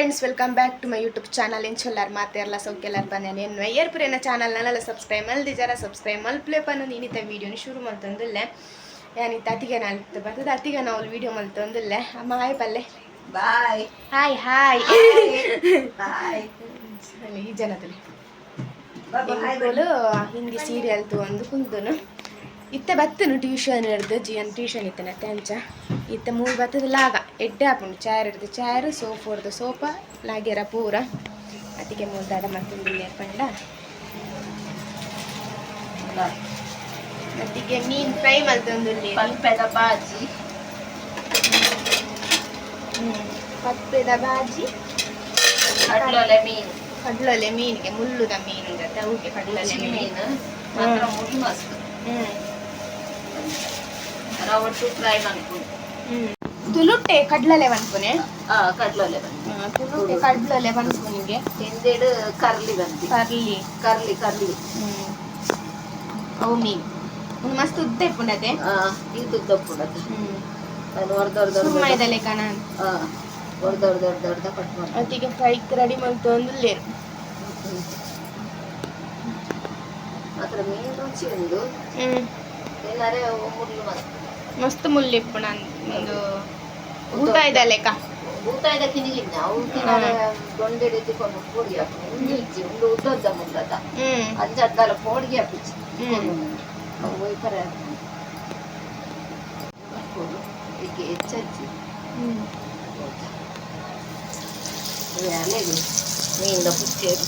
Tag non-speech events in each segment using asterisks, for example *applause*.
Friends welcome back to my YouTube channel ಎಂಚೊಲ್ಲಾರ್ ಮಾತೆರ್ಲ ಎಲ್ಲ ಬಂದೇನೆ? ಎನ್ನುವ ಏರ್ಪುರೇನ ಚಾನಲ್ ನನ್ನೆಲ್ಲ ಸಬ್ಸ್ಕ್ರೈಬ್ ಮಲ್ದಿ ಜರ ಸಬ್ಸ್ಕ್ರೈಬ್ ಮಲ್ಪ್ಲೆ ಪನ್ನು ನೀನಿತ ವೀಡಿಯೋನ ಶುರು ಮಾಡ್ತಂದಿಲ್ಲೆ ಯಾನಿತ್ತ ಅತಿಗೆ ನಾನು ಬರ್ತದೆ ಅತಿಗೆ ನಾವು ವಿಡಿಯೋ ಮಲ್ತಂದಿಲ್ಲೆ ಅಮ್ಮ ಹಾಯ್ ಪಲ್ಲೆ. Bye hi hi. ಬಾಯ್ ಈ ಜನದಲ್ಲಿ. ಹಿಂದಿ ಸೀರಿಯಲ್ ಒಂದು ಕುಂತನು ಇತ್ತೆ ಬತ್ತನು ಟ್ಯೂಷನ್ ಹಿಡ್ದು ಜಿ ಟ್ಯೂಷನ್ ಇತ್ತನೆ ತೆಂಚ ಇತ್ತೆ ಮೂರು ಬತ್ತದ ಲಾಗ. ಎಡ್ಡೆ ಹಾಪುಂಡು ಚಾರ್ ಹಿಡ್ದು ಚಾರ್ ಸೋಫ್ ಹೊಡ್ದು ಸೋಪ ಲಾಗ್ಯರ ಪೂರ. ಅದಕ್ಕೆ ಮೂರು ದಾಡ ಮತ್ತೊಂದಿಲ್ಲ ಪಂಡ ಅದಕ್ಕೆ ಮೀನ್ ಫ್ರೈ ಮಲ್ತೊಂದುಲ್ಲಿ ಪಲ್ಪೆದ ಬಾಜಿ. ಪಪ್ಪೆದ ಬಾಜಿ. ಕಡ್ಲೊಲೆ ಮೀನು. ಕಡ್ಲೊಲೆ ಮೀನಿಗೆ ಮುಳ್ಳುದ ಮೀನು ತವುಗೆ ಕಡ್ಲೊಲೆ ಮೀನ್. ಮಾತ್ರ ಮುಳ್ಳು ಮಸ್ತ್. ಹ್ಮ್. ರವಟ್ಟು ಫ್ರೈ ಮಾಡ್ಕೊಂಡು ತುಳುಟ್ಟೆ ಕಡ್ಲಲೆ ಬಂದ್ಕೊನೆ ಕಡ್ಲಲೆ ಬಂದು ತುಳುಟ್ಟೆ ಕಡ್ಲಲೆ ಬಂದ್ಕೊನಿಗೆ ಹಿಂದೆಡು ಕರ್ಲಿ ಬಂದು ಕರ್ಲಿ ಕರ್ಲಿ ಕರ್ಲಿ ಹ್ಮ್ ಅವು ಮೀನು ಒಂದು ಮಸ್ತ್ ಉದ್ದ ಇಪ್ಪುಂಡತೆ ಆ ಇದು ದಪ್ಪುಡದು ಹ್ಮ್ ಅದು ಮೈದಲೆ ದೊಡ್ಡ ದೊಡ್ಡ ಸುಮ್ಮ ಇದಲೆ ಕಣ ಆ ಹೊರ ದೊಡ್ಡ ದೊಡ್ಡ ದೊಡ್ಡ ಕಟ್ ಮಾಡಿ ಅದಕ್ಕೆ ಫ್ರೈಕ್ ರೆಡಿ ಮಾಡ್ತು ಅಂದ್ರೆ ಮಾತ್ರ ಮೀನು ರುಚಿ ಹ್ಮ್ ಏನಾರೆ ಮುಳ್ಳು ಮಸ್ತ್ ಮುಲ್ಲಿಪ್ಪು ಮುಲ್ಲಿಪ್ಪುಣ ಒಂದು ಊಟ ಇದೆ ಲೆಕ್ಕ. ಊಟ ಇದೆ ನಿಲ್ಲಿಲ್ಲ ಅವು ತಿನ್ನಾರೆ ದೊಂಡೆಡೆ ತಿಕೊಂಡು ಪೋಡಿ ಹಾಕೊಂಡು ನಿಲ್ಚಿ ಒಂದು ಉದ್ದದ್ದ ಮುದ್ದದ ಅಂಜಡ್ಡಲ ಪೋಡಿಗೆ ಹಾಪಿಚ್ಚಿ ಹ್ಮ್. ಅವು ಹಾಕೊಂಡು ಹೀಗೆ ಹೆಚ್ಚಿ ಹ್ಮ್. ಎಲೆಗೆ ಮೀನಿಂದ ಪುಚ್ಚೇರು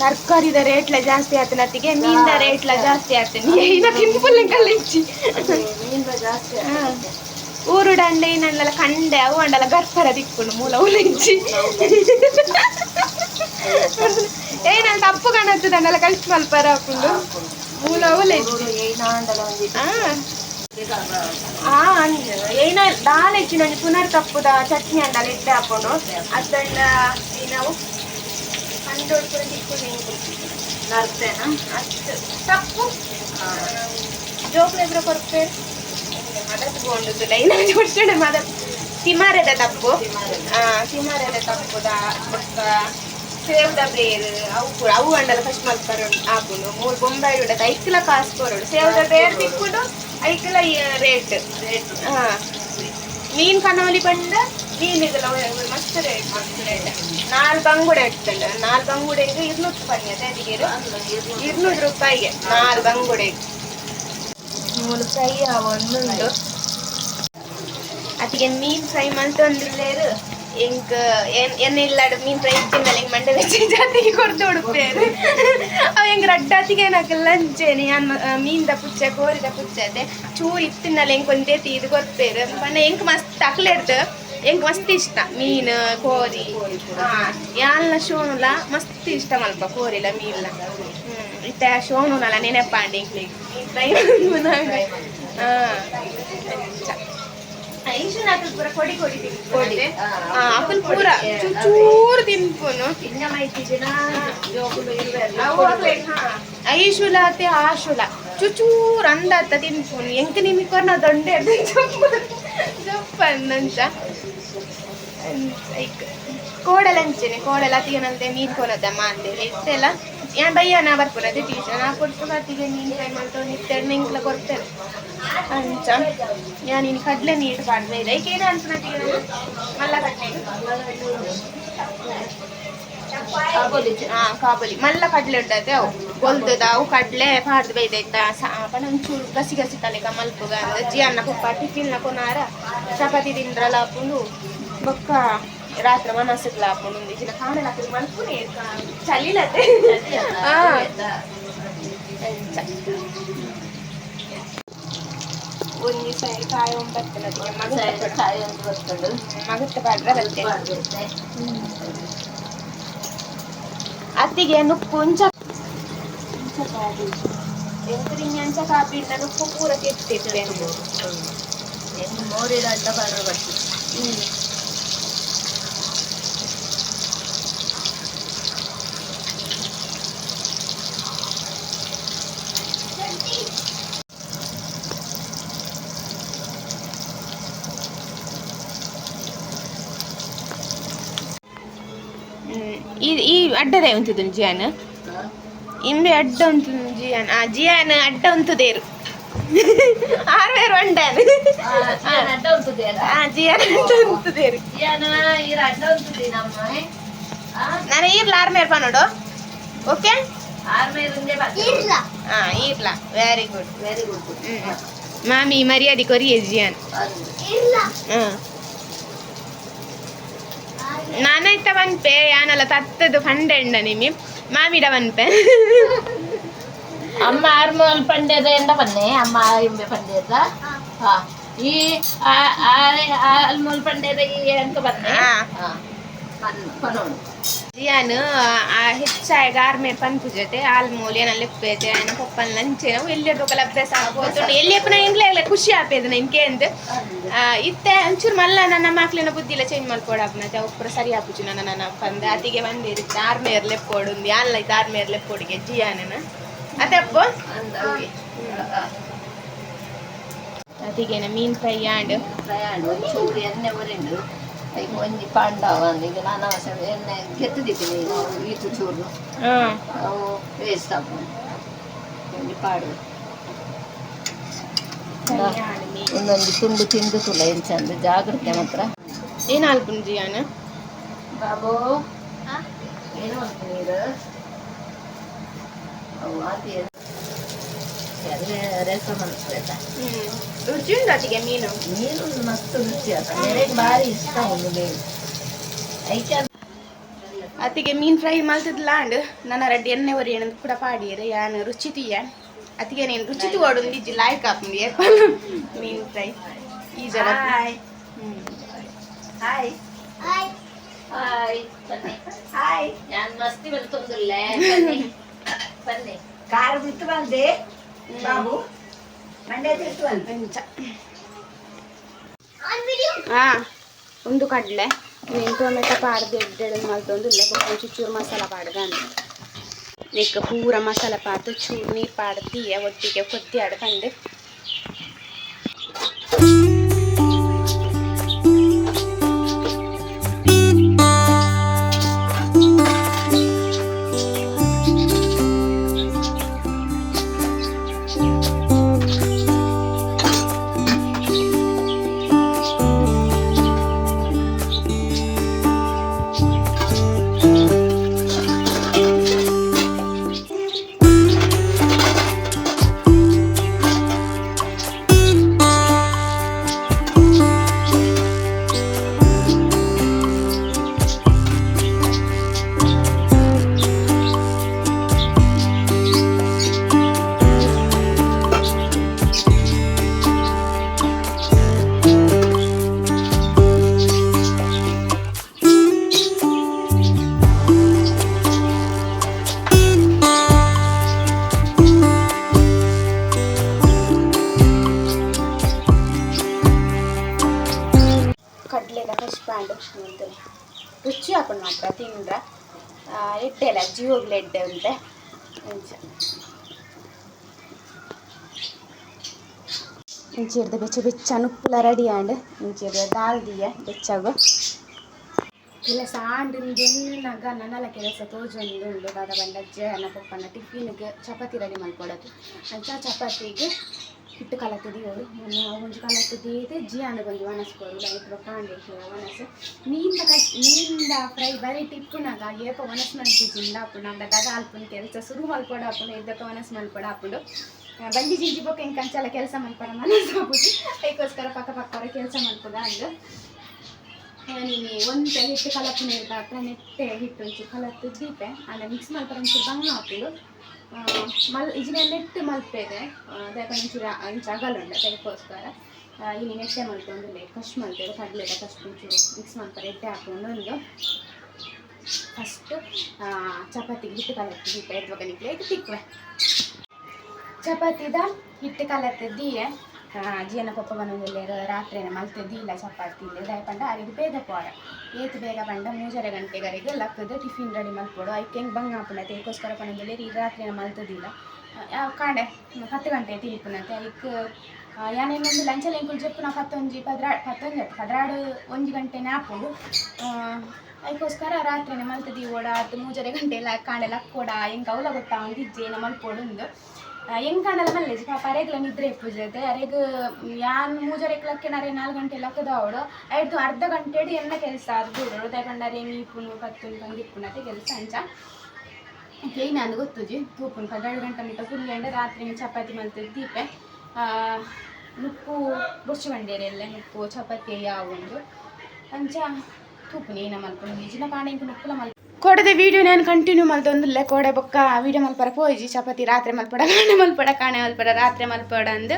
ತರಕಾರಿದ ರೇಟ್ಲ ಜಾಸ್ತಿ ಆತನತ್ತಿಗೆ ಮೀನಿನ ರೇಟ್ಲ ಜಾಸ್ತಿ ಆತನ. ತಿನ್ಪುಲ್ಲ ಕಲಿಚಿ. ಊರು ಡಂಡೆ ಏನಲ್ಲ ಕಂಡೆ ಅವು ಅಂಡಲ್ಲ ಗರ್ಪರ ದಿಕ್ಕುಂಡು ಮೂಲ ಉಲಿಂಚಿ ಏನಂತ ತಪ್ಪು ಕಾಣತ್ತದ ಅಂಡಲ್ಲ ಕಳಿಸಿ ಮಲ್ಪರ ಹಾಕೊಂಡು ಮೂಲ ಉಲಿಂಚಿ ಆ ಏನ ದಾಲ್ ಹೆಚ್ಚಿನ ಪುನರ್ ತಪ್ಪುದ ಚಟ್ನಿ ಅಂಡಲ ಇಟ್ಟೆ ಹಾಕೊಂಡು ಅದಂಡ ನಾವು ಪುರ ದಿಕ್ಕೊಂಡು ನರ್ತೇನ ಅಷ್ಟು ತಪ್ಪು ಜೋಕ್ಲೆ ಎದುರು ಕೊಡ್ತೇವೆ ಮದತ್ ಬೋಂಡುದು ಲೈನ್ ಕೊಡ್ತೇನೆ ಮದ ತಿಮಾರೆದ ತಪ್ಪು. ಆ ತಿಮಾರೆದ ತಪ್ಪುದ ಬೊಕ್ಕ ಸೇವ್ದ ಬೇರ್. ಅವು ಕೂಡ ಅವು ಅಂಡಲ ಫಸ್ಟ್ ಮಲ್ಪರ ಹಾಕೊಂಡು ಮೂರು ಬೊಂಬಾಯಿ ಉಡದ ಐಕ್ಲ ಕಾಸು ಕೊರೋಡು ಸೇವ್ದ ಬೇರ್ ತಿಕ್ಕೊಂಡು ಐಕ್ಲ ರೇಟ್ ರೇಟ್ ಹಾ. ಮೀನ್ ಕನವಲಿ ಬಂಡ ನೀಲಿದೆಲ್ಲ ಒಳ್ಳೆ ಮಸ್ತ್ ರೇಟ್ ನಾಲ್ ಬಂಗುಡೆ ಇಡ್ತಲ್ಲ ನಾಲ್ಕು ಬಂಗುಡೆಗೆ ಇರ್ನೂರು ರೂಪಾಯಿ ಅದೇ ಅದೀರು ಇರ್ನೂರು ರೂಪಾಯಿಗೆ ನಾಲ್ ಬಂಗುಡೆ. ಮೂರು ಫ್ರೈ ಒಂದುಂಡು ಅದಕ್ಕೆ ಮೀನ್ ಫ್ರೈ ಮಂತ್ ಒಂದಿಲ್ಲೇರು ಹೆಂಗ್, ಏನ್ ಏನ್ ಮೀನ್ ಫ್ರೈ ತಿನ್ನಲ್ಲ ಹಿಂಗ್ ಮಂಡೆ ಬೆಚ್ಚಿ ಜಾತಿಗೆ ಕೊಡ್ದು ಉಡುಪೇರು ಅವ ಹೆಂಗ್ ರಡ್ಡಾತಿಗೆ ಏನಾಗಲ್ಲ ಲಂಚೇನೆ ಮೀನ್ದ ಪುಚ್ಚ, ಕೋರಿದ ಪುಚ್ಚದೆ ಚೂರು ಇತ್ತಿನಲ್ಲ ಹೆಂಗ್ ಒಂದೇ ತೀದು ಗೊತ್ತೇರು ಬಣ್ಣ ಹೆಂಗ್ ಮಸ್ತ್ ಅಕ್ಲೇಡ್ದು. ಎಂಕ್ ಮಸ್ತ್ ಇಷ್ಟ ಮೀನು ಕೋರಿ ಎಲ್ಲ ಶೋನುಲ ಮಸ್ತ್ ಇಷ್ಟ ಮಲ್ಪ ಕೋರಿಲ್ಲ ಮೀನ್ಲ. ಇತ್ತ ಶೋನುನಲ ನೆನಪಾಂಡಿ ಅಕಲ್ *laughs* ಪೂರ ಚೂರು ತಿನ್ಪುನು. ಹಾ. ಐಶುಲ ಅತ್ತೆ ಆಶುಲ ಚುಚೂರ್ ಅಂದತ್ತ ತಿನ್ಪುನು. ಎಂಕ ನಿಮಿಗೆ ಕೊರ್ನ ದೊಂಡೆ ಜಪ್ಪನ್ನಂಚ ಲೈಕ್ ಕೋಡಲಂಚನೆ ಕೋಡಲ ಅತಿಗೆನಲ್ದೆ ಮೀನ್ ಕೊನದ ಮಾಂದೇಲಿ ಇತ್ತೆಲ್ಲ ಯಾನ್ ಬಯ್ಯ ನಾ ಬರ್ಪುರದೆ ಟೀಚರ್ ನಾ ಕೊಟ್ಟು ಅತಿಗೆ ನೀನ್ ಟ್ರೈ ಮಾಡ್ಕೊಂಡು ನಿತ್ತೆಡ್ ನಿಂಕ್ಲ ಕೊಡ್ತೇನೆ ಅಂಚ ಯಾ ನೀನು ಕಡ್ಲೆ ನೀರು ಪಾಡ್ದೆ ಇಲ್ಲ ಈಗ ಏನು ಅನ್ಸ್ನತಿಗೆ ಮಲ್ಲ ಕಡ್ಲೆ ಕಾಬೋಲಿ ಚೆ- ಹಾ ಕಾಬಲಿ ಮಲ್ಲ ಕಡ್ಲೆ ಉಂಟತೆ ಅವು ಗೊಲ್ದದ ಅವು ಕಡ್ಲೆ ಪಾಡ್ದು ಬೈದೈತ ಪಣ ಒಂಚೂರು ಗಸಿ ಗಸಿ ತಲೆಗ ಮಲ್ಪುಗ ಅಜ್ಜಿ ಅನ್ನ ಕುಪ್ಪ ಟಿಫಿನ್ ಕೊನಾರ ಚಪಾತಿ ತಿಂದ್ರಲ್ಲ ಹಾಕೊಂಡು ಬೊಕ್ಕ ರಾತ್ರಿ ಮನಸ್ಸಿಗ್ಲ ಹಾಕೊಂಡು ಒಂದು ದಿನ ಕಾಣಲ ಹಾಕಿದ್ರೆ ಮಲ್ಪುನೆ ಚಲಿಲತೆ ಹಾ ಒಂದು ಸೈಡ್ ಕಾಯಿ ಒಂಬತ್ತು ಸೈಡ್ ಮಗತ್ತ ಕಾಯಿ ಒಂದು ಬರ್ತದೆ ಮಗತ್ತ ಪಾಡ್ರೆ ಬರ್ತೇನೆ ಬರ್ತದೆ. ಅತ್ತಿಗೆ ನುಪ್ಪು ಉಂಚ ಎಂಕರಿಂಗ್ ಅಂಚ ಕಾಪಿ ಇಟ್ಟ ನುಪ್ಪು ಪೂರ ಕೆತ್ತಿಟ್ಟೆ ಏನು ಮೋರಿಡ ಅಡ್ಡ ಬರ ಬರ್ತದೆ ಹ್ಮ್ ಈ ಈ ಅಡ್ಡದೇ ಉಂಟು ಜಿಯಾನ್? ಇಂಬೆ ಅಡ್ಡ ಉಂಟು ಜಿಯಾನ್. ಆ ಜಿಯಾನ್ ಅಡ್ಡ ಉಂಟುದೇರು ಆರ್ವೇರು ಆ ಜಿಯಾನ್ ಅಡ್ಡ ನಮ್ಮ ನಾನು ಈರ್ಲ ಆರ್ಮೇರ್ ನೋಡು. ಓಕೆ ಹಾ ಈರ್ಲ ವೆರಿ ಗುಡ್ ವೆರಿ ಗುಡ್ ಮಾಮಿ ಮರ್ಯಾದೆ ಕೊರಿಯ ಜಿಯಾನ್. ಹಾ ನಾನೈತ ಪನ್ಪೆ ಯಾನಲ್ಲ ತತ್ತದು ಪಂಡೆಂಡ ನಿಮಿ ಮಾಮಿಡ ಪನ್ಪೆ ಅಮ್ಮ ಆರ್ಮೋಲ್ ಪಂಡ್ಯದ ಎಂಡ ಬನ್ನೆ. ಅಮ್ಮ ಇಂಬೆ ಪಂಡ್ಯದ ಹಾ. ಈ ಆಲ್ಮೋಲ್ ಪಂಡ್ಯದ ಈ ಅಂತ ಬನ್ನೆ. ಹಾ. ಜಿಯಾನ್ ಹೆಚ್ಚಾಗಿ ಆರ್ಮೆ ಪಂಪು ಜೊತೆ ಆಲ್ಮೂಲ್ ಏನ ಲೆಪ್ಪೇಜೆ ಆಯ್ನ ಪಪ್ಪನ ಲಂಚೆ ನಾವು ಎಲ್ಲಿ ಹೋಗಲ್ಲ ಅಭ್ಯಾಸ ಆಗ್ಬೋದು. ಎಲ್ಲಿ ಅಪ್ಪನ ಹೆಂಗ್ಲೇ ಆಗಲ್ಲ ಖುಷಿ ಆಪೇದು ನನ್ಗೆ ಅಂತ ಇತ್ತೆ ಒಂಚೂರು ಮಲ್ಲ ನನ್ನ ಮಕ್ಳಿನ ಬುದ್ಧಿಲ್ಲ ಚೇಂಜ್ ಮಾಡ್ಕೊಡ ಅಪ್ಪನ ಒಬ್ಬರು ಸರಿ ಹಾಕುಚು ನನ್ನ ನನ್ನ ಅಪ್ಪಂದ ಅತಿಗೆ ಬಂದೇ, ಇರುತ್ತೆ ಆರ್ಮೇರ್ ಲೆಪ್ಪೋಡು ಒಂದು ಯಾಲ್ಲ ಇದು ಆರ್ಮೇರ್ ಲೆಪ್ಪೋಡಿಗೆ ಜಿಯಾನನ. ಅದಪ್ಪ ಅತಿಗೆನ ಮೀನ್ ಫ್ರೈ ಆಂಡ್ ಫ್ರೈ ಆಂಡು ಎಣ್ಣೆ ಒರೆಂಡು ಈಗ ಒಂಜಿ ಪಾಂಡವ ಈಗ ನಾನು ಅವಸರ ಎಣ್ಣೆ ಕೆತ್ತದಿದ್ದೀನಿ ಈತು ಚೂರು ಹಾಂ. ಅವು ವೇಸ್ಟ್ ಆಗ್ಬೋದು. ಒಂಜಿ ಪಾಡು. ಒಂದೊಂದು ತುಂಡು ತಿಂದು ತುಲ ಏನು ಚಂದ ಜಾಗ್ರತೆ ಮಾತ್ರ. ಏನು ಅಲ್ಪುನ್ ಜಿಯಾನ್ ಬಾಬು. ಏನು ನೀರು? ಅವು ಅದೇ ರಸ ಮನಸ್ಸು ಹ್ಮ್. ರುಚಿ ಉಂಟು ಅತಿಗೆ ಮೀನು. ಮೀನು ಮಸ್ತು ರುಚಿ ನನಗೆ ಭಾರಿ ಇಷ್ಟ ಒಂದು ಮೀನು. ಐಕೆ ಅತಿಗೆ ಮೀನು ಫ್ರೈ ಮಲ್ತಿದ್ಲಾಂಡ್ ನನ್ನ ರೆಡ್ ಎಣ್ಣೆ ಒರಿ ಏನಂತ ಕೂಡ ಪಾಡಿಯರೆ. ಯಾನ ರುಚಿ ತೀಯ? ಅತಿಗೆ ನೀನು ರುಚಿ ತೋಡು ಇಜ್ಜಿ. ಲಾಯ್ಕ್ ಹಾಕೊಂಡು ಏಪಲ್ ಫ್ರೈ. ಈ ಜನ. ಹಾಯ್. ಹಾಯ್. ಹಾಯ್. ಹಾಯ್. ನಾನು ಮಸ್ತಿ ಬರ್ತೊಂದಿಲ್ಲ *laughs* ಬನ್ನಿ. ಕಾರ್ ಬಿತ್ತು ಬಂದೆ ಬಾಬು. ಒಂದು ಕಡಲೆ నేను ಟೊಮೆಟೊ ಪಾಡ್ದು ಎಡ್ಡೆಡು ಮಲ್ತೊಂದು ಇಲ್ಲ కొంచెం ಚೂರು ಮಸಾಲ ಪಾಡ್ದಾನೆ ಈಗ ಪೂರ ಮಸಾಲ ಪಾತು ಚೂರು ನೀರು ಪಾಡ್ದಿ ಒಟ್ಟಿಗೆ ಕೊದ್ದಿ ಆಡ್ಕಂಡು ಎಡ್ಡೆ ಉಂಟೆ ಇಂಚ ಇಂಚಿಡ್ದು ಬೆಚ್ಚ ಬೆಚ್ಚ ಉಪ್ಪುಲ ರೆಡಿ ಆಂಡ್ ಇಂಚಿಡ್ದು ದಾಲ್ ಬೆಚ್ಚಾಗು. ಕೆಲಸ ಆಂಡಿಂದೆನ್ನಾಗ ನನ್ನಲ್ಲ ಕೆಲಸ ತೋಜೊಂದು ಉಂಡು. ದಾದ ಬಂಡಜ್ಜೆ ಅನ್ನ ಪಪ್ಪನ ಟಿಫಿನ್ಗೆ ಚಪಾತಿ ರೆಡಿ ಮಾಡ್ಕೊಡೋದು. ಅಂಚ ಚಪಾತಿಗೆ ಹಿಟ್ಟು ಕಲತ್ತದಿಯೋರು ಒಂಜಿ ಕಲತ್ತದೀದೆ ಬಂದು ಕೊಂಚ ವನಸ್ಕೋರು ರೊಕ್ಕ ಕಾಂಡೆ. ಒಣಸು ನೀಂದ ಕ ನೀಂದ ಫ್ರೈ ಬರೀ ಟಿಪ್ಪುನಾಗ ಏಪ ಒಣಸ್ ಮಲ್ಪಿಜಿಂದ ಹಾಪುಂಡು ಅಂದ ಗದ ಅಲ್ಪುನ ಕೆಲಸ ಶುರು ಮಲ್ಪಡ ಹಾಪುಂಡು ಇದ್ದಕ್ಕ ಒಣಸ್ ಮಲ್ಪಡ ಹಾಪುಂಡು. ಆ, ಬಂದಿ ಜಿಂಜಿ ಬೊಕ್ಕ ಹಿಂಗೆ ಕಂಚಲ್ಲ ಕೆಲಸ ಮಲ್ಪಡ ಮನಸ್ಸು ಹಾಪುದು ಅದಕ್ಕೋಸ್ಕರ ಪಕ್ಕ ಪಕ್ಕ ಕೆಲಸ ಮಲ್ಪದ ಅಂದು. ನೀನು ಒಂದು ಹಿಟ್ಟು ಕಲಪುನ ಇರ್ದಾತ್ರ ನೆಟ್ಟೆ ಹಿಟ್ಟು ಒಂಚೂರು ಕಲತ್ತು ದೀಪೆ. ಅಲ್ಲ ಮಿಕ್ಸ್ ಮಲ್ಪರ ಒಂಚೂರು ಬಂಗ ಹಾಕಿಡು ಮಲ್ ಇಜಿನ ನೆಟ್ಟು ಮಲ್ಪೇದೆ. ಅದಕ್ಕೆ ಒಂಚೂರು ಇಂಚು ಅಗಲುಂಡ ಅದಕ್ಕೋಸ್ಕರ ಇಲ್ಲಿ ನೆಟ್ಟೆ ಮಲ್ಕೊಂಡು ಕಶ್ ಮಲ್ಪೇದೆ ಕಡಲೆದ ಫಸ್ಟ್ ಒಂಚೂರು ಮಿಕ್ಸ್ ಮಾಡ್ತಾರೆ ಎಟ್ಟೆ ಹಾಕೊಂಡು ಒಂದು ಫಸ್ಟು ಚಪಾತಿಗೆ ಹಿಟ್ಟು ಕಲರ್ತಿ ದೀಪ ಎದ್ವಾಗ ನಿಕ್ಲೆ, ಇದು ತಿಕ್ವೆ ಚಪಾತಿದ ಹಿಟ್ಟು ಕಲತ್ತದ್ದೀಯೆ ಜಿಯನ ಪಪ್ಪ ಮನೆಯಲ್ಲಿ ರಾತ್ರಿನ ಮಲ್ತಿದ್ದಿಲ್ಲ ಚಪಾತಿ ಇಲ್ಲ ದಯಪಂಡ ಅರಿಗೆ ಬೇಗ ಪೋರ. ಏತು ಬೇಗ ಬಂಡ ಮೂಜರೆ ಗಂಟೆಗರಿಗೆ ಲಕ್ಕದ ಟಿಫಿನ್ ರೆಡಿ ಮಾಡ್ಕೊಡು. ಐಕ್ ಹೆಂಗೆ ಬಂಗ ಹಾಪುಂಡ ಅದಕ್ಕೋಸ್ಕರ ಪಣದಲ್ಲಿ ಈ ರಾತ್ರಿನ ಮಲ್ತದಿಲ್ಲ. ಕಾಂಡೆ ಹತ್ತು ಗಂಟೆ ತಿಳ್ಪುನತೆ ಐಕ್ ಯಾನೇನೊಂದು ಲಂಚಲ್ಲಿ ಎಂಕುಲು ಜಪ್ಪು ನಾ ಪತ್ತೊಂಜಿ, ಪದ್ರಾ ಆಯ್ತು ಪದ್ರಾಡು ಒಂಜಿ ಗಂಟೆ ನಾಪುಂಡು ಅದಕ್ಕೋಸ್ಕರ ರಾತ್ರಿನೇ ಮಲ್ತದಿ ಓಡ ಅದು ಮೂಜರೆ ಗಂಟೆ ಎಲ್ಲ ಕಾಂಡೆಲ್ಲ ಕೊಡ ಹೆಂಗೆ ಅವಲ ಗೊತ್ತಾ? ಒಂದು ಇಜ್ಜೆ ನಮ್ಮ ಹೆಂಗ್ ಕಾಣಲ್ಲ ಮಲ್ಲೇಜ್ ಪಾಪ ಅರೆಗ್ಲ ನಿದ್ರೆ ಪೂಜತೆ ಅರೆಗ್, ಯಾನ್ ಮೂಜರೆಕ್ಲಕ್ಕೆ ನರೆ ನಾಲ್ಕು ಗಂಟೆ ಲಕ್ಕದ ಅವಳು, ಐದು ಅರ್ಧ ಗಂಟೆ ಎನ್ನ ಕೆಲಸ ಅದು ತಗೊಂಡರೆ ಮೀಪುನು ಪತ್ತೊಂದು ಬಂದಿಪ್ಪುನತೆ ಕೆಲಸ ಅಂಚ. ಏನ ನಾನು ಗೊತ್ತುಜಿ ತೂಪುನ್ ಪನ್ನೆರಡು ಗಂಟೆ ಮುಟ್ಟ ಕುಲ್ಲೆಂಡ ರಾತ್ರಿ ಚಪಾತಿ ಮಲ್ತದ್ದು ದೀಪೆ. ನುಪ್ಪು ಬಂಡೇರಿ ಎಲ್ಲ ನುಪ್ಪು, ಚಪಾತಿ ಯಾವೊಂದು ಅಂಚ ತೂಪು ಏನ ಮಲ್ಕೊಂಡು ನಿಜನ ಕಾಣೆ ಇಂಕ ನುಪ್ಪುಲ ಮಲ್ಪ ಕೊಡದೆ ವಿಡಿಯೋ ನಾನು ಕಂಟಿನ್ಯೂ ಮಲ್ತೊಂದುಲ್ಲೆ ಕೊಡೆ ಬೊಕ್ಕ. ವಿಡಿಯೋ ಮಲ್ಪರ ಪೋಯ್ಜಿ ಚಪಾತಿ ರಾತ್ರಿ ಮಲ್ಪಡ, ಕಾಣೆ ಮಲ್ಪಡ ಕಾಣೆ ಮಲ್ಪಡ, ರಾತ್ರಿ ಮಲ್ಪಡ ಅಂದು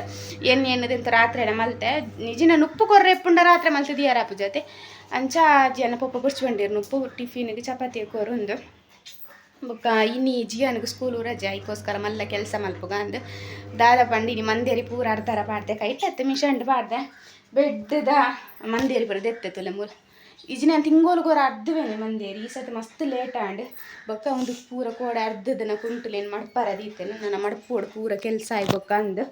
ಎಣ್ಣೆ ಎಣ್ಣದಂತ ರಾತ್ರಿ ಮಲ್ತೆ. ನಿಜಿನ ನುಪ್ಪು ಕೊರ್ರೆ ಎಪ್ಪುಂಡ ರಾತ್ರಿ ಮಲ್ತದಿಯಾರ ಜೊತೆ? ಅಂಚ ಜನ ಪಪ್ಪ ಬಿಡ್ಸ್ಕೊಂಡಿರು ಉಪ್ಪು ನುಪ್ಪು, ಟಿಫಿನ್ಗೆ ಚಪಾತಿ ಕೊರೊಂದು ಬೊಕ್ಕ, ಇನ್ನಿ ಜಿಯನ್ಗೆ ಸ್ಕೂಲು ರಜೆ ಅದಕ್ಕೋಸ್ಕರ ಮಲ್ಲ ಕೆಲಸ ಮಲ್ಪುಗ ಅಂದು. ದಾದ ಪಂಡಿನಿ ಮಂದೇರಿ ಪೂರ ಅರ್ಧರ ಪಾಡ್ದೆ ಕೈಟತ್ತೆ ಮಿಷಂಡ್ ಪಾಡ್ದೆ. ಬೆಡ್ದ ಮಂದೇರಿ ಪೂರ ದೆತ್ತತುಲೆ ಮೂಲ. ಇಜಿನ ತಿಂಗೋಲು ಗೋರ ಅರ್ಧವೇನೆ ಮಂದೇರಿ ಈ ಸತಿ ಮಸ್ತ್ ಲೇಟ್ ಆಂಡ್ ಬೊಕ್ಕ ಒಂದು ಪೂರ ಕೋಡ ಅರ್ಧದನ ಕುಂಟುಲೇನು ಮಡ್ಪಾರ ಅದೀತೇನೆ ನನ್ನ ಮಡ್ಪೋಡು ಪೂರ ಕೆಲಸ ಆಯ್ ಬೊಕ್ಕ ಅಂದ್.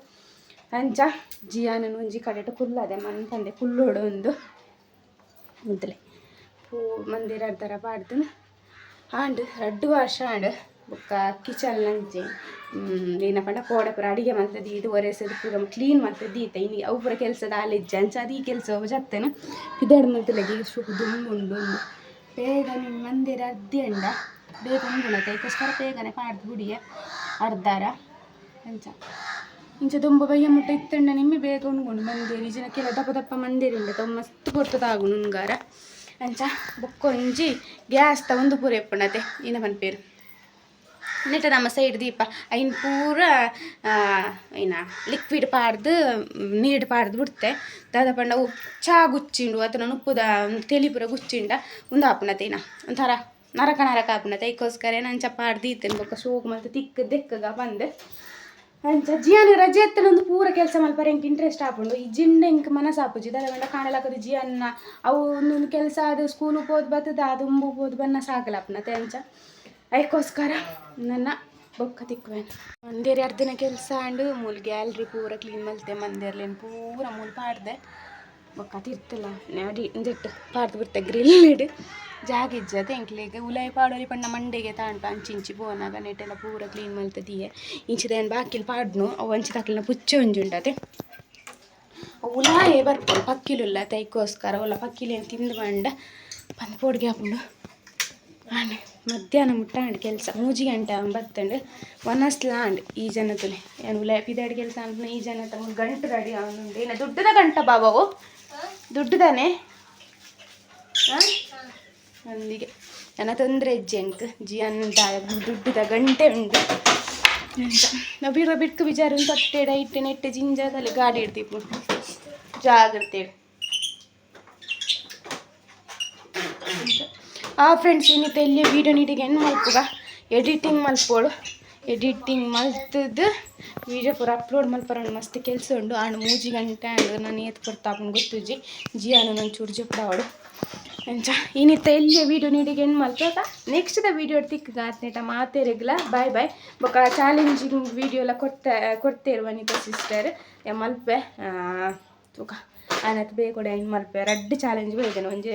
ಅಂಚ ಜಿಯಾನನ ಒಂಜಿ ಕಡೆಟ ಕುಲ್ಲದೆ ಮನ್ಪಂದೆ ಕುಲ್ಲೋಡು ಒಂದು. ಮುದ್ದಲೆ ಪೂ ಮಂದಿರ ಅರ್ಧರ ಪಾಡ್ದು ಆಂಡ್ ರಡ್ಡು ವರ್ಷ ಆಂಡ್ ಬೊಕ್ಕ ಕಿಚನ್ ಅಂಚೆ ಏನಪ್ಪ ಪಂಡ ಕೋಡೆ ಪೂರ ಅಡಿಗೆ ಮಾಡ್ತದೆ ಇದು ಒರೆಸದು ಪೂರ ಕ್ಲೀನ್ ಮಾಡ್ತದೆ ಈತ ಇನ್ನು ಅವು ಪೂರ ಕೆಲಸದ ಆಲಿಜ್ಜ ಅಂಚ ಅದು ಈ ಕೆಲಸ ಜತ್ತೇನು ಪಿದಾಡ್ ಮಂತಲಗಿ ಸುಖ ದುಂಬುಂಡು ಬೇಗ ನಿಮ್ಮ ಮಂದಿರ ಅರ್ಧಿ ಅಂಡ. ಬೇಗ ಉಂಡುಳತ್ತೆ ಅದಕ್ಕೋಸ್ಕರ ಬೇಗನೆ ಪಾಡ್ದು ಗುಡಿಗೆ ಅರ್ಧಾರ. ಅಂಚ. ಇಂಚ ತುಂಬ ಬಯ್ಯ ಮುಟ್ಟ ಇತ್ತಂಡ ನಿಮ್ಮೆ, ಬೇಗ ಉಣ್ಕೊಂಡು ಈ ಜನ ಕೆಲ ದಪ್ಪ ದಪ್ಪ ಮಂದಿರಿ ತಮ್ಮ ಮಸ್ತ್ ಕೊಡ್ತದಾಗು ನುಂಗಾರ ಅಂಚ ಬೊಕ್ಕೊಂಜಿ ಗ್ಯಾಸ್ ತ ಒಂದು ಪೂರ ಎಪ್ಪಣತೆ ಇನ್ನ ಪನ್ಪೇರು ನೆಟ್ಟ ನಮ್ಮ ಸೈಡ್ ದೀಪ ಐನ್ ಪೂರ ಏನ ಲಿಕ್ವಿಡ್ ಪಾಡ್ದು ನೀಡ್ ಪಾಡ್ದು ಬಿಡ್ತೆ ದಾದ ಪಂಡ ಚಾ ಗುಚ್ಚಿಂಡು ಅಥವಾ ಉಪ್ಪುದ ತೆಲಿ ಪೂರ ಗುಚ್ಚಿಂಡ ಒಂದು ಆಪುನತೇನ ಒಂಥರ ನರಕ ನರಕ ಆಪುನತೆ ಅದಕ್ಕೋಸ್ಕರ ನಂಚ ಪಾಡ್ದು ಇತ್ತೇನೆ ಬೊಕ್ಕ ಸೋಗು ಮತ್ತು ತಿಕ್ಕ ದೆಕ್ಕಗ ಬಂದೆ ಅಂಚ ಜಿಯಾನ್ ರಜೆ ಎತ್ತನ ಪೂರ ಕೆಲಸ ಮಲ್ಪರೆ ಎಂಕ್ ಇಂಟ್ರೆಸ್ಟ್ ಆಪುಂಡು ಈ ಜಿಂಡ ಎಂಕ್ ಮನಸ್ಸು ಆಪುಜಿ ದಾದ ಪಂಡ ಕಾಣಲಾಕದು ಜಿಯನ್ನ ಅವು ಒಂದೊಂದು ಕೆಲಸ ಅದು ಸ್ಕೂಲು ಹೋದ್ ಬತ್ತದ ಅದು ಉಂಬು ಹೋದ್ ಬನ್ನ ಸಾಕಲಪ್ನತೆ ಅಂಚ ಅದಕ್ಕೋಸ್ಕರ ನನ್ನ ಬೊಕ್ಕ ತಿಕ್ಕುವೆನು ಎರಡು ದಿನ ಕೆಲಸ ಅಂಡು ಮೂಲ್ ಗ್ಯಾಲ್ರಿ ಪೂರ ಕ್ಲೀನ್ ಮಲ್ತೆ ಮಂದಿರ್ಲೇನು ಪೂರ ಮೂಲ್ ಪಾಡ್ದೆ. ಬೊಕ್ಕ ತಿರ್ತಲ್ಲ. ನಡಿ, ಇಂದಿಟ್ಟು ಪಾಡ್ದು ಬಿಡ್ತೆ ಗ್ರಿಲ್ ಜಾಗ ಇಜ್ಜತೆ ಎಂಕ್ಲೆಗೆ ಉಲಾಯಿ ಪಾಡೋರಿ ಪಣ್ಣ ಮಂಡೆಗೆ ತಾಂಟ ಅಂಚಿಂಚಿ ಬೋನಾಗ ನೆಟ್ಟೆಲ್ಲ ಪೂರ ಕ್ಲೀನ್ ಮಲ್ತದಿಯೆ ಇಂಚಿದೇನು ಬಾಕಿಲ್ ಪಾಡ್ನು, ಅವು ಅಂಚಿ ತಾಕಿಲ್ನ ಪುಚ್ಚ ಒಂಜುಂಡತೆ. ಉಲಾಯೇ ಬರ್ಪುಡು ಪಕ್ಕಿಲುಲ್ಲ ತೈಕೋಸ್ಕರ ಒಲ್ಲ ಪಕ್ಕಿಲೇನು ತಿಂದು ಬಂಡ. ಬಂದು ಪೋಡ್ಗೆ ಹಾಕೊಂಡು ಆಂಡ್ ಮಧ್ಯಾಹ್ನ ಮುಟ್ಟಾಂಡ್ ಕೆಲಸ, ಮೂಜಿ ಗಂಟೆ ಬತ್ತಂಡು ಒನಸ್ಲಾಂಡ್ ಈ ಜನತುಲೆ. ಏನು ಉಲಾಯ ಪಿದಾಡ್ ಕೆಲಸ ಅಂತ ಈ ಜನ ತಮ್ಮ ಗಂಟು ರೆಡಿ ಅವನು ಏನ ದುಡ್ಡದ ಗಂಟ ಬಾಬಾವು ದುಡ್ಡದಾನೆ? ಅಂದಿಗೆ ನನ್ನ ತೊಂದರೆ ಹೆಜ್ಜೆ ಅಂಕ ಜಿ ಅಂತ ದುಡ್ಡದ ಗಂಟೆ ಉಂಟು ಅಂತ ನಾವು ಬಿಡುವ ಬಿಟ್ಟು ವಿಚಾರ ತೊಟ್ಟೆ ಇಟ್ಟೆ ನೆಟ್ಟೆ ಜಿಂಜಾದಲ್ಲಿ ಗಾಡಿ ಇಡ್ತೀವಿ ಜಾಗ್ರತೆ ಆ ಫ್ರೆಂಡ್ಸ್ ಏನಿತ್ತು ಇಲ್ಲಿ ವೀಡಿಯೋ ನೀಡಿಗೆ ಏನು ಮಲ್ಪುಗ. ಎಡಿಟಿಂಗ್ ಮಲ್ಪೋಳು. ಎಡಿಟಿಂಗ್ ಮಲ್ತದ್ದು ವೀಡಿಯೋ ಪೂರ ಅಪ್ಲೋಡ್ ಮಲ್ಪರ ಮಸ್ತ್ ಕೆಲಸ ಉಂಡು. ಆಂಡ್ ಮೂಜಿ ಗಂಟೆ ಅಂದ್ರೆ ನಾನು ಏತ್ ಕೊಡ್ತಾಪನ್ ಗೊತ್ತುಜಿ. ಜಿಯಾನು ನಾನು ಚೂರು ಜಪ್ಪಾವಳು ಅಂಚ ಇನ್ನಿತ್ತ ಎಲ್ಲಿ ವೀಡಿಯೋ ನೀಡಿಗೆ ಏನು ನೆಕ್ಸ್ಟ್ ದ ವೀಡಿಯೋ ತಿಕ್ಕ ಆತ್ನೇಟ ಮಾತೇ ರೆಗ್ಲ ಬಾಯ್ ಬಾಯ್ ಬೊಕ ಚಾಲೆಂಜಿಂಗ್ ವೀಡಿಯೋ ಎಲ್ಲ ಕೊಡ್ತಾ ಕೊಡ್ತೇರು ವನಿತಾ ಸಿಸ್ಟರ್ ಮಲ್ಪೆ. ತೂಕ. ಆನತ್ ಬೇಕೊಡೆ ಇನ್ನು ಮಲ್ಪೆ. ರೆಡ್ ಚಾಲೆಂಜ್ ಬೈದೇನೆ ಒಂಜಿ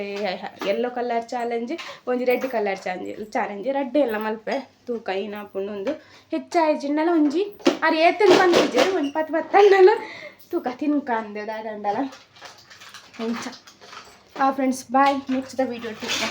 ಯೆಲ್ಲೋ ಕಲರ್ ಚಾಲೆಂಜ್ ಒಂಜಿ red colour challenge challenge red ಎಲ್ಲ ಮಲ್ಪೆ. ತೂಕ ಏನಾಪುಂಡು ಒಂದು. ಹೆಚ್ಚಾಯಿ ಜಿಂಡಲ ಒಂಜಿ, ಅರೆ ಏತನ್ ಬಂದಿದ್ದೆ ಒಂದು ಪತ್ ಪತ್ತಣ್ಣಲ ತೂಕ, ತಿನ್ಕ ಅಂದೆ, ದಾದಂಡಲ. ಹೆಂಚ ಆ friends bye next the video tikka